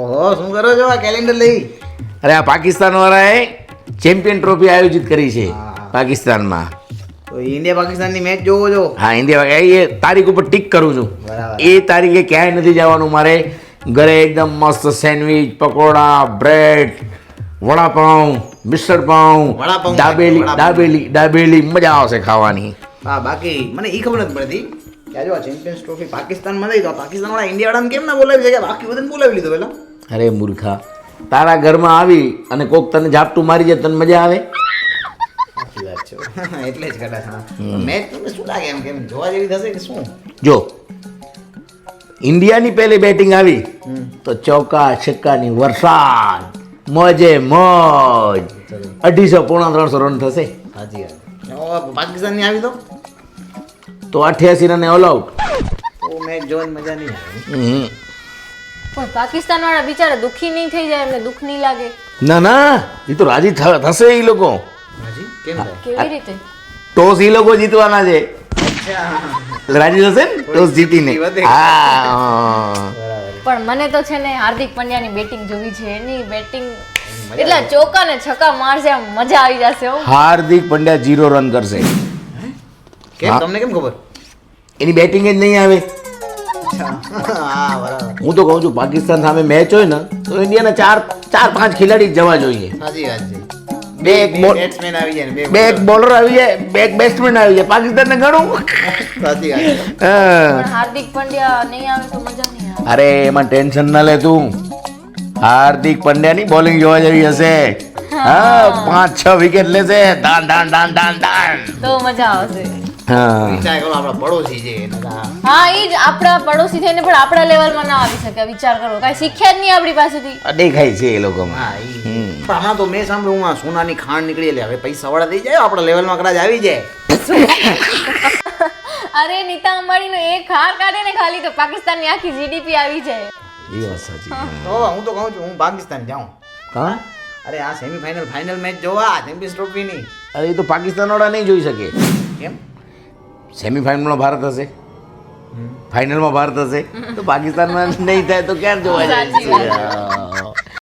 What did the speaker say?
ઓહો શું કરો છો? આ કેલેન્ડર લઈ? અરે આ પાકિસ્તાન વાળાએ ચેમ્પિયન ટ્રોફી આયોજિત કરી છે પાકિસ્તાનમાં. તો ઇન્ડિયા પાકિસ્તાનની મેચ જોવો છો? હા ઇન્ડિયા એ તારીખ ઉપર ટીક કરું છું. એ તારીખે ક્યાંય નથી જવાનું મારે. ઘરે એકદમ મસ્ત સેન્ડવિચ પકોડા બ્રેડ વડાપાઉં મિસળ પાઉં દાબેલી દાબેલી દાબેલી મજા આવશે ખાવાની. હા બાકી મને એ ખબર નથી પડતી. કે આ જો આ ચેમ્પિયન્સ ટ્રોફી પાકિસ્તાનમાં થઈ તો પાકિસ્તાનવાળા પાકિસ્તાન વાળા ઇન્ડિયા કેમ ના બોલાવી શકે? બાકી બધાને બોલાવી લીધો પેલા અરે મૂર્ખા તારા ઘરમાં આવી અને કોક તને ઝાપટું મારી જાય તને મજા આવે? એટલે જ કદાચ મેચ તમને શું લાગે? એમ કેમ જોવા જેવી થશે કે શું? જો ઇન્ડિયાની પહેલી બેટિંગ આવી તો ચોકા છક્કાની વરસાદ મોજે મોજ. અઢીસો પોણા ત્રણસો રન થશે. પાકિસ્તાનની આવી તો? તો અઠ્યાસી રને ઓલ આઉટ મેચ જોવાની મજા નહીં આવે. પણ પાકિસ્તાન વાળા બિચારા દુખી નહીં થઈ જાય એમને દુખ નહીં લાગે. ના ના એ તો રાજી થશે એ લોકો. હાજી કેમ થાય? કેવી રીતે? ટોસ એ લોકો જીતવાના છે. રાજી થશે ને? ટોસ જીતીને. હા પણ મને તો છે ને હાર્દિક પંડ્યાની બેટિંગ જોવી છે. એની બેટિંગ એટલા ચોકા ને છક્કા મારશે મજા આવી જશે હાર્દિક પંડ્યા જીરો રન કરશે. કેમ? તમને કેમ ખબર? એની બેટિંગ જ નહીં આવે. હું તો કહું છું પાકિસ્તાન સામે મેચ હોય ને તો ઇન્ડિયાના ચાર ચાર પાંચ ખેલાડી જવા જોઈએ. સાચી વાત છે. બે એક બેટ્સમેન આવી જાય બે એક બોલર. આવી જાય બે એક બેટ્સમેન આવી જાય. પાકિસ્તાનને ઘણું. સાચી વાત હાર્દિક પંડ્યા નહીં આવે તો મજા નહીં અરે એમાં ટેન્શન ના લે તું. હાર્દિક પંડ્યાની બોલિંગ જોવા જેવી હશે. હા. પાંચ છ વિકેટ લેશે. દાન દાન દાન દાન તો મજા આવશે. હા. એ જ આપણા પડોશી થઈને પણ આપણા લેવલમાં ના આવી શકે વિચાર કરો. કાંઈ શીખ્યા જ નહીં આપણી પાસેથી. દેખાય છે એ લોકોમાં. પણ હમણાં તો મેં સાંભળ્યું હું સોનાની ખાણ નીકળી એટલે હવે પૈસા વાળા થઈ જાય આપણા લેવલમાં કદાચ આવી જાય. અરે નીતા અંબાણીનો એક હાર કાઢે ને ખાલી તો પાકિસ્તાનની આખી જીડીપી આવી જાય. એ વાત સાચી. તો હું તો કહું છું હું પાકિસ્તાન જાઉં. હા? અરે આ સેમીફાઇનલ ફાઇનલ મેચ જોવા ચેમ્પિયન્સ ટ્રોફી ની. અરે એ તો પાકિસ્તાન વાળા નહીં જોઈ શકે. કેમ? સેમીફાઇનલમાં ભારત હશે? ફાઇનલમાં ભારત હશે? તો પાકિસ્તાનમાં નહીં થાય તો ક્યાં જોવા જાય.